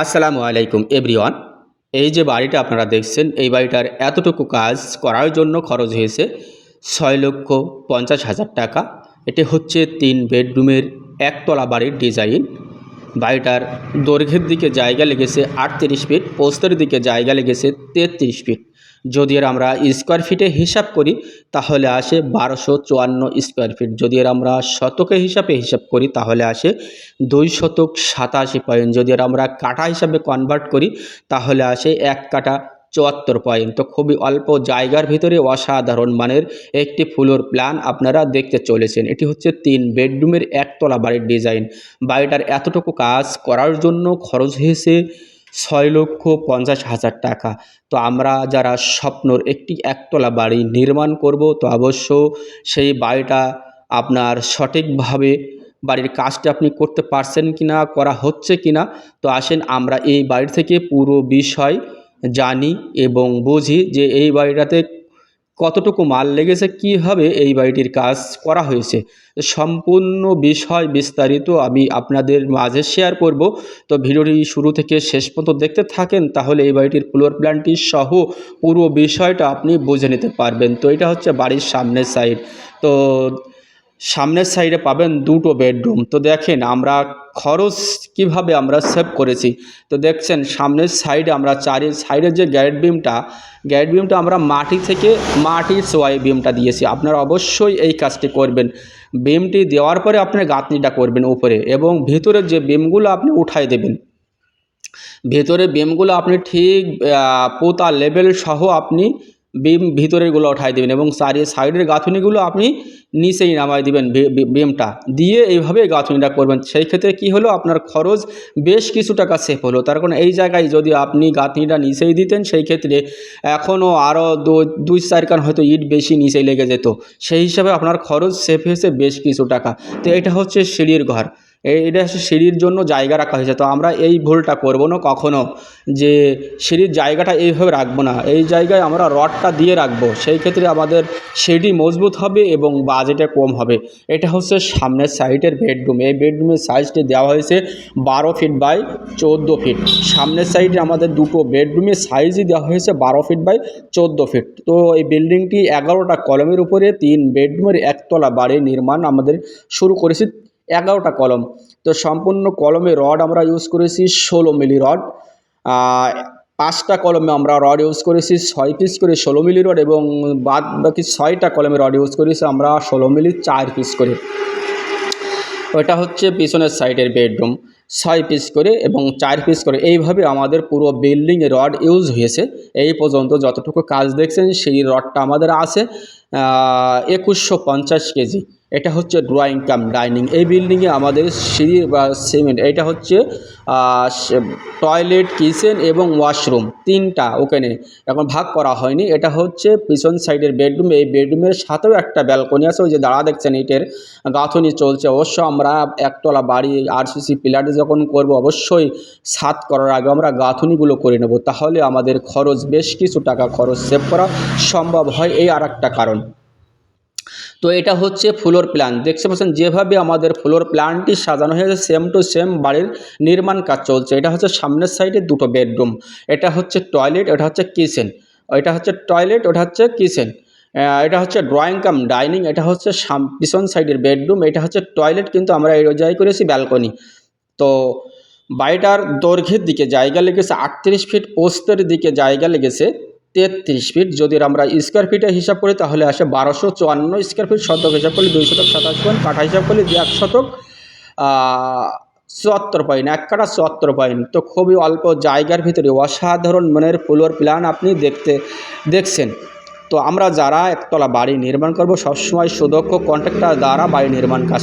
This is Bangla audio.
আসসালামু আলাইকুম, এভরিওয়ান। এই যে বাড়িটা আপনারা দেখছেন, এই বাড়িটার এতটুকু কাজ করার জন্য খরচ হয়েছে ছয় লক্ষ পঞ্চাশ হাজার টাকা। এটি হচ্ছে তিন বেডরুমের একতলা বাড়ির ডিজাইন। বাড়িটার দৈর্ঘ্যের দিকে জায়গা লেগেছে আটত্রিশ ফিট, পোস্তের দিকে জায়গা লেগেছে তেত্রিশ ফিট। যদি এর আমরা স্কোয়ার ফিটে হিসাব করি, তাহলে আসে বারোশো চুয়ান্ন স্কোয়ার ফিট যদি এর আমরা শতকে হিসাবে হিসাব করি, তাহলে আসে দুই শতক সাতাশি পয়েন্ট যদি এর আমরা কাটা হিসাবে কনভার্ট করি, তাহলে আসে এক কাটা চুয়াত্তর পয়েন্ট তো খুবই অল্প জায়গার ভিতরে অসাধারণ মানের একটি ফ্লোর প্ল্যান আপনারা দেখতে চলেছেন। এটি হচ্ছে তিন বেডরুমের একতলা বাড়ির ডিজাইন বাড়িটার এতটুকু কাজ করার জন্য খরচ হয়েছে ছয় লক্ষ পঞ্চাশ হাজার টাকা। তো আমরা যারা স্বপ্নর একটি একতলা বাড়ি নির্মাণ করব, তো অবশ্য সেই বাড়িটা আপনার সঠিকভাবে বাড়ির কাজটা আপনি করতে পারছেন কি না করা হচ্ছে কি না তো আসেন আমরা এই বাড়ি থেকে পুরো বিষয় জানি এবং বুঝি যে এই বাড়িটাতে কতটুকু মাল লেগেছে কীভাবে এই বাড়িটির কাজ করা হয়েছে। সম্পূর্ণ বিষয় বিস্তারিত আমি আপনাদের মাঝে শেয়ার করব। তো ভিডিওটি শুরু থেকে শেষ পর্যন্ত দেখতে থাকেন, তাহলে এই বাড়িটির ফ্লোর প্ল্যানটি সহ পুরো বিষয়টা আপনি বুঝে নিতে পারবেন। তো এটা হচ্ছে বাড়ির সামনের সাইড তো সামনের সাইডে পাবেন দুটো বেডরুম তো দেখেন, আমরা খরচ কীভাবে আমরা সেভ করেছি? তো দেখছেন, সামনের সাইডে আমরা চারি সাইডের যে গ্যারেট বিমটা গ্যারেট বিমটা আমরা মাটি থেকে মাটি সোয়াই বিমটা দিয়েছি। আপনারা অবশ্যই এই কাজটি করবেন। বিমটি দেওয়ার পরে আপনি গাঁথনিটা করবেন উপরে এবং ভিতরের যে বিমগুলো আপনি উঠাই দেবেন। ভেতরে বিমগুলো আপনি ঠিক পোতা লেভেল সহ আপনি বিম ভিতরেরগুলো উঠাই দেবেন এবং চারি সাইডের গাঁথুনিগুলো আপনি নিচেই নামাই দিবেন বিমটা। দিয়ে এইভাবে গাঁথুনিটা করবেন। সেই ক্ষেত্রে কি হলো? আপনার খরচ বেশ কিছু টাকা সেভ হলো। তার কারণ এই জায়গায় যদি আপনি গাঁথনিটা নিচেই দিতেন, সেই ক্ষেত্রে এখনও আরও দুই চার কান হয়তো ইট বেশি নিচেই লেগে যেত। সেই হিসাবে আপনার খরচ সেভ হয়েছে বেশ কিছু টাকা। তো এটা হচ্ছে সিঁড়ির ঘর। এটা হচ্ছে সিঁড়ির জন্য জায়গা রাখা হয়েছে। তো আমরা এই ভুলটা করব না কখনো, যে সিঁড়ির জায়গাটা এইভাবে রাখব না। এই জায়গায় আমরা রডটা দিয়ে রাখব। সেই ক্ষেত্রে আমাদের সিঁড়ি মজবুত হবে এবং বাজেটে কম হবে। এটা হচ্ছে সামনের সাইডের বেডরুম। এই বেডরুমের সাইজটি দেওয়া হয়েছে বারো ফিট বাই চোদ্দ ফিট। সামনের সাইডে আমাদের দুটো বেডরুমের সাইজই দেওয়া হয়েছে বারো ফিট বাই চোদ্দ ফিট। তো এই বিল্ডিংটি এগারোটা কলমের উপরে, তিন বেডরুমের একতলা বাড়ি নির্মাণ আমাদের শুরু করেছি এগারোটা কলম। তো সম্পূর্ণ কলমে রড আমরা ইউজ করেছি ষোলো মিলি রড। পাঁচটা কলমে আমরা রড ইউজ করেছি, ছয় পিস করে ষোলো মিলি রড এবং বাদ বাকি ছয়টা কলমে রড ইউজ করেছি আমরা ষোলো মিলি চার পিস করে। ওটা হচ্ছে পিছনের সাইডের বেডরুম। ছয় পিস করে এবং চার পিস করে। এইভাবে আমাদের পুরো বিল্ডিংয়ে রড ইউজ হয়েছে। এই পর্যন্ত যতটুকু কাজ দেখছেন, সেই রডটা আমাদের আছে একুশশো পঞ্চাশ কেজি। এটা হচ্ছে ড্রয়িং কাম ডাইনিং এই বিল্ডিংয়ে আমাদের সিঁড়ি বা সিমেন্ট এটা হচ্ছে টয়লেট কিচেন এবং ওয়াশরুম তিনটা ওখানে এখন ভাগ করা হয়নি। এটা হচ্ছে পিছন সাইডের বেডরুম এই বেডরুমের সাথেও একটা ব্যালকনি আছে, ওই যে দাঁড়া দেখছেন ইটের গাঁথনি চলছে। অবশ্য আমরা একতলা বাড়ি আরসিসি পিলারে যখন করব, অবশ্যই সাত করার আগে আমরা গাঁথনিগুলো করে নেব। তাহলে আমাদের খরচ, বেশ কিছু টাকা খরচ সেভ করা সম্ভব হয়। এই আর একটা কারণ। তো এটা হচ্ছে ফ্লোর প্ল্যান দেখতে পাচ্ছেন, যেভাবে আমাদের ফ্লোর প্ল্যানটি সাজানো হয়েছে সেম টু সেম বাড়ির নির্মাণ কাজ চলছে। এটা হচ্ছে সামনের সাইডে দুটো বেডরুম এটা হচ্ছে টয়লেট এটা হচ্ছে কিচেন এটা হচ্ছে টয়লেট ওটা হচ্ছে কিচেন এটা হচ্ছে ড্রয়িং কাম ডাইনিং এটা হচ্ছে পিছন সাইডের বেডরুম এটা হচ্ছে টয়লেট কিন্তু আমরা এই জায়গায় করেছি ব্যালকনি তো বাড়িটার দৈর্ঘ্যের দিকে জায়গা লেগেছে, আটত্রিশ ফিট পোস্তের দিকে জায়গা লেগেছে। তেত্রিশ ফিট। যদি আমরা স্কোয়ার ফিটে হিসাব করি, তাহলে আসে বারোশো চুয়ান্ন স্কোয়ার ফিট শতক হিসাব করলে দুই শতক সাতাশ পয়েন্ট। কাঠা হিসাব করলে এক শতক চুয়াত্তর পয়েন্ট। এক কাঠা চুয়াত্তর পয়েন্ট। তো খুবই অল্প জায়গার ভিতরে অসাধারণ মনের ফ্লোর প্ল্যান আপনি দেখতে, দেখছেন। তো আমরা যারা একতলা বাড়ি নির্মাণ করব, সবসময় সুদক্ষ কন্ট্রাক্টর দ্বারা বাড়ি নির্মাণ কাজ